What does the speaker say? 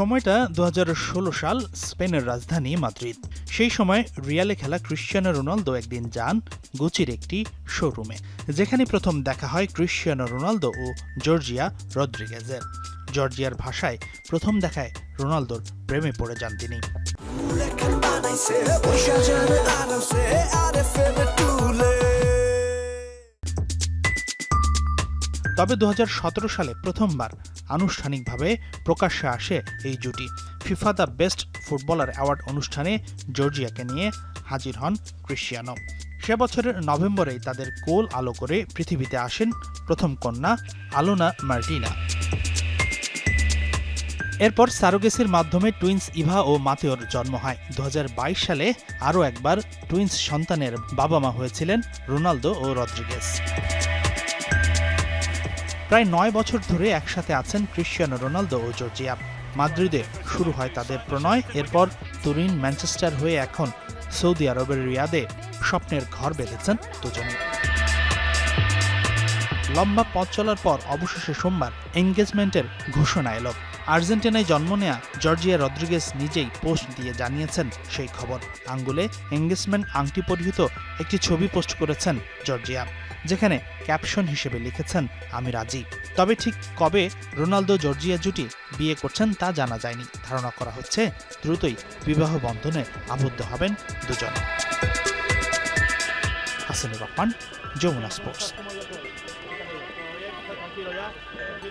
সময়টা দু হাজার ষোলো সাল স্পেনের রাজধানী মাদ্রিদ। সেই সময় রিয়ালে খেলা ক্রিশ্চিয়ানো রোনালদো একদিন যান গুচির একটি শোরুমে, যেখানে প্রথম দেখা হয় ক্রিশ্চিয়ানো রোনালদো ও জর্জিয়া রদ্রিগেজের জর্জিয়ার ভাষায় প্রথম দেখায় রোনালদোর প্রেমে পড়ে যান তিনি। তবে দু হাজার সতেরো সালে প্রথমবার আনুষ্ঠানিকভাবে প্রকাশ্যে আসে এই জুটি। FIFA the best footballer award অনুষ্ঠানে জর্জিয়াকে নিয়ে হাজির হন ক্রিশ্চিয়ানো। সে বছরের নভেম্বরেই তাদের কোল আলো করে পৃথিবীতে আসেন প্রথম কন্যা আলোনা মার্টিনা। এরপর সারোগেসির মাধ্যমে টুইন্স ইভা ও মাতেওর জন্ম হয়। দু হাজার বাইশ সালে আরও একবার টুইন্স সন্তানের বাবা মা হয়েছিলেন রোনালদো ও রদ্রিগেস প্রায় নয় বছর ধরে একসাথে আছেন ক্রিশ্চিয়ানো রোনালদো ও জর্জিয়া। মাদ্রিদে শুরু হয় তাদের প্রণয়, এরপর তুরিন ম্যানচেস্টার হয়ে এখন সৌদি আরবের রিয়াদে স্বপ্নের ঘর বেঁধেছেন দুজনে লম্বা পথ চলার পর অবশেষে সোমবার এঙ্গেজমেন্টের ঘোষণা এলো। আর্জেন্টিনায় জন্ম নেয়া জর্জিয়া রদ্রিগেস নিজেই পোস্ট দিয়ে জানিয়েছেন সেই খবর। আঙ্গুলে এঙ্গেজমেন্ট আংটি পরিহিত একটি ছবি পোস্ট করেছেন জর্জিয়া। যেখানে ক্যাপশন হিসেবে লিখেছেন আমি রাজি তবে ঠিক কবে রোনালদো জর্জিয়া জুটি বিয়ে করছেন তা জানা যায়নি। ধারণা করা হচ্ছে দ্রুতই বিবাহ বন্ধনে আবদ্ধ হবেন দুজন। হাসানুর রহমান, যমুনা স্পোর্টস।